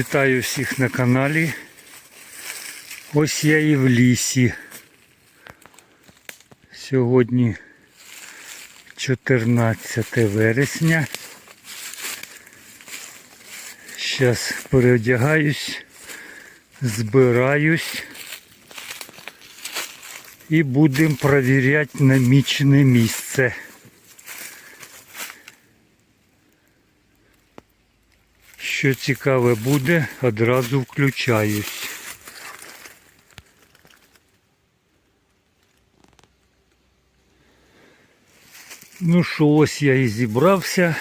Вітаю всіх на каналі. Ось я і в лісі. Сьогодні 14 вересня. Зараз переодягаюсь, збираюсь і будемо перевіряти намічене місце. Що цікаве буде, одразу включаюсь. Ну що, ось я і зібрався.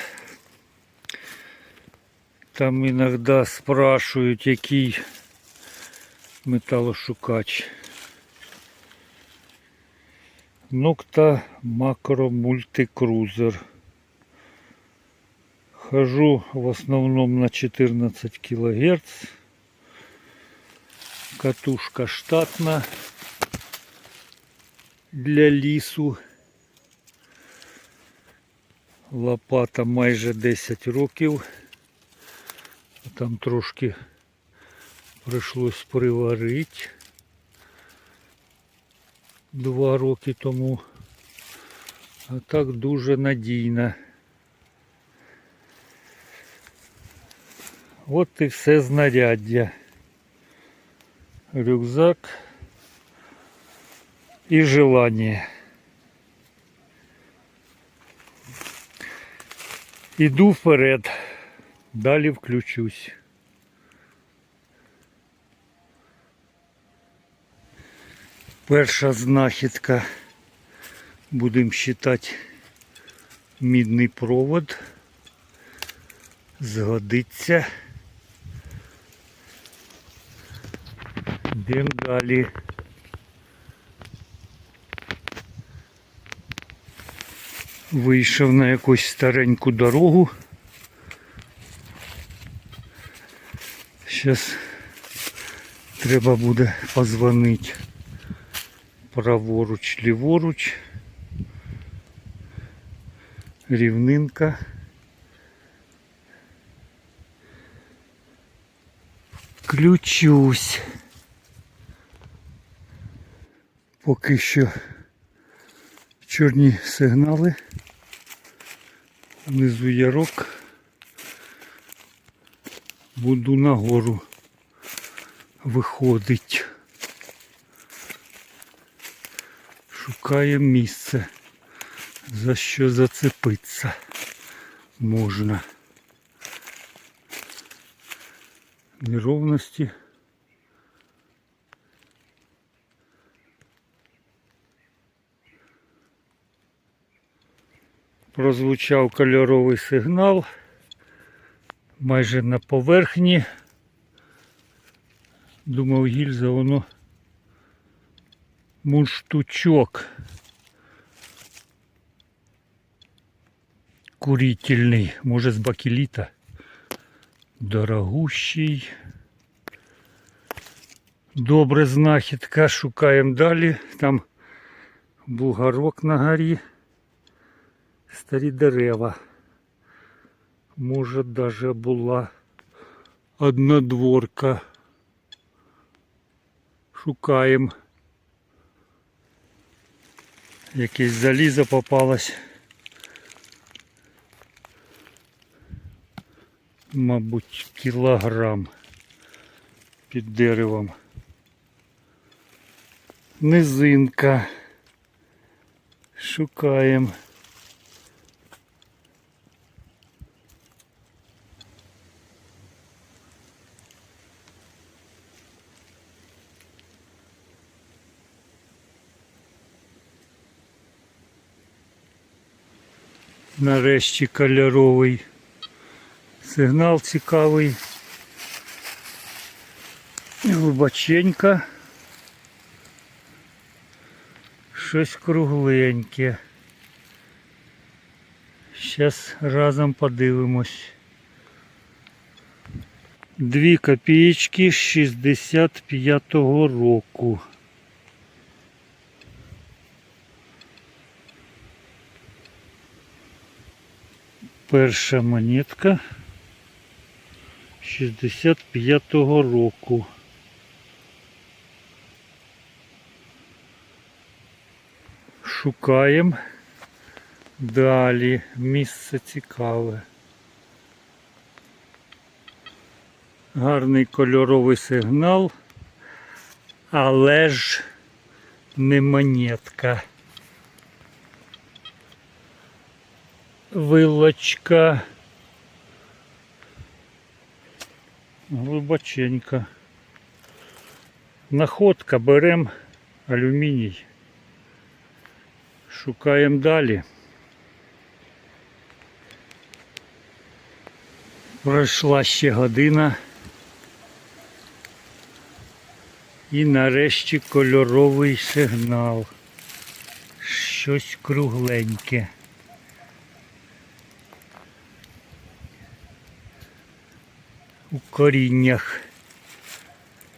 Там іноді спрашують, який металошукач. Нокта Макро Мультикрузер. Хожу в основном на 14 килогерц. Катушка штатна для лісу. Лопата майже 10 років. Там трошки прийшлось приварити два роки тому. А так дуже надійна. От і все знаряддя. Рюкзак і желання. Іду вперед, далі включусь. Перша знахідка, будемо вважати, мідний провод. Згодиться. Йдемо далі. Вийшов на якусь стареньку дорогу. Зараз треба буде позвонити праворуч, ліворуч. Рівнинка. Включусь. Поки що чорні сигнали. Внизу ярок. Буду нагору виходить. Шукаємо місце, за що зацепитися можна. Неровності. Прозвучав кольоровий сигнал майже на поверхні. Думав гільза, воно мундштучок курительний, може з бакеліта. Дорогущий. Добре знахідка, шукаємо далі. Там бугарок на горі. Старі дерева. Може даже була однодворка. Шукаємо. Якесь залізо попалось. Мабуть, кілограм під деревом. Низинка. Шукаємо. Нарешті кольоровий сигнал цікавий. Глибоченька. Щось кругленьке. Зараз разом подивимось. Дві копієчки з 65-го року. Перша монетка 65-го року. Шукаємо далі. Місце цікаве. Гарний кольоровий сигнал, але ж не монетка. Вилочка. Глибоченька. Находка беремо алюміній. Шукаємо далі. Пройшла ще година. І нарешті кольоровий сигнал. Щось кругленьке. У коріннях,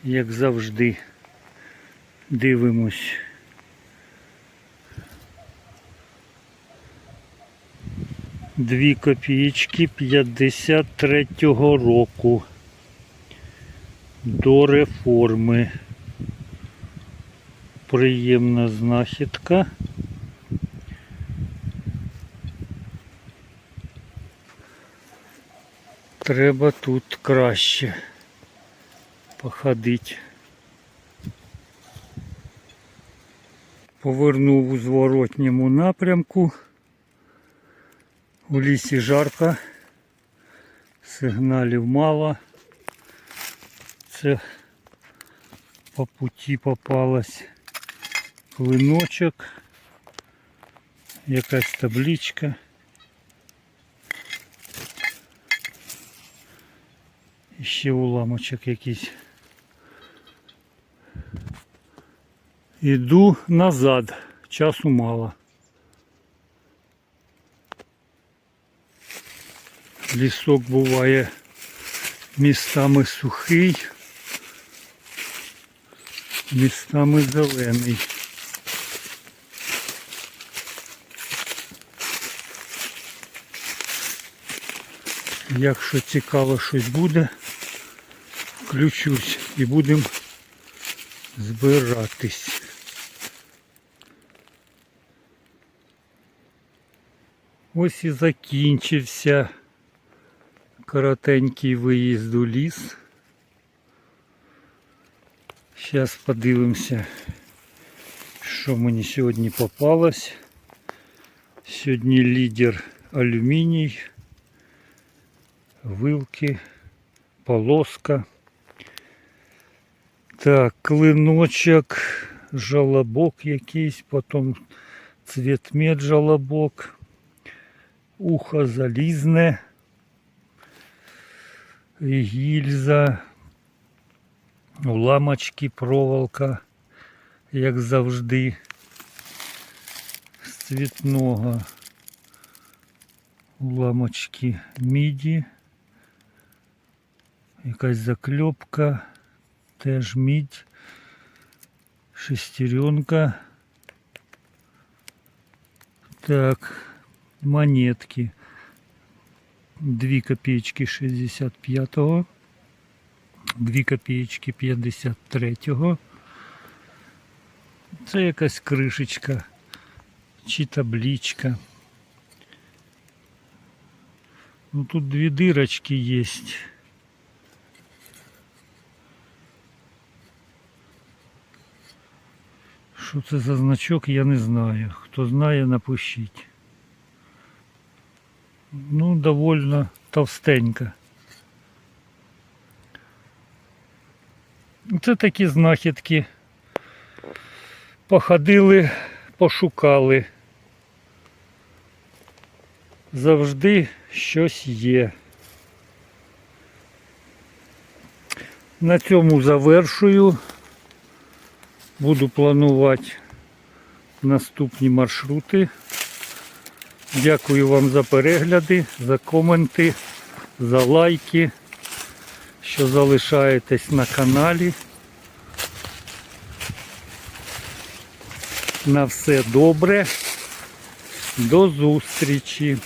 як завжди, дивимось. Дві копійки 53-го року до реформи. Приємна знахідка. Треба тут краще походити. Повернув у зворотньому напрямку. У лісі жарко, сигналів мало. Це по путі попалась клиночок, якась табличка. Ще уламочок якийсь. Іду назад, часу мало. Лісок буває містами сухий, містами зелений. Якщо цікаво щось буде, включусь і будемо збиратись. Ось і закінчився коротенький виїзд у ліс. Зараз подивимося, що мені сьогодні попалось. Сьогодні лідер алюміній, вилки, полоска. Так, клиночок, жалобок якийсь, потім цвітмет жалобок, ухо залізне гільза, уламочки, проволока, як завжди, з цвітного. Уламочки міді, якась закльопка, теж мідь, шестеренка. Так, монетки. 2 копеечки 65-го, 2 копеечки 53-го. Це якась кришечка чи табличка. Ну тут дві дирочки є. Що це за значок, я не знаю. Хто знає, напишіть. Ну, довольно товстенька. Це такі знахідки. Походили, пошукали. Завжди щось є. На цьому завершую. Буду планувати наступні маршрути. Дякую вам за перегляди, за коменти, за лайки, що залишаєтесь на каналі. На все добре. До зустрічі!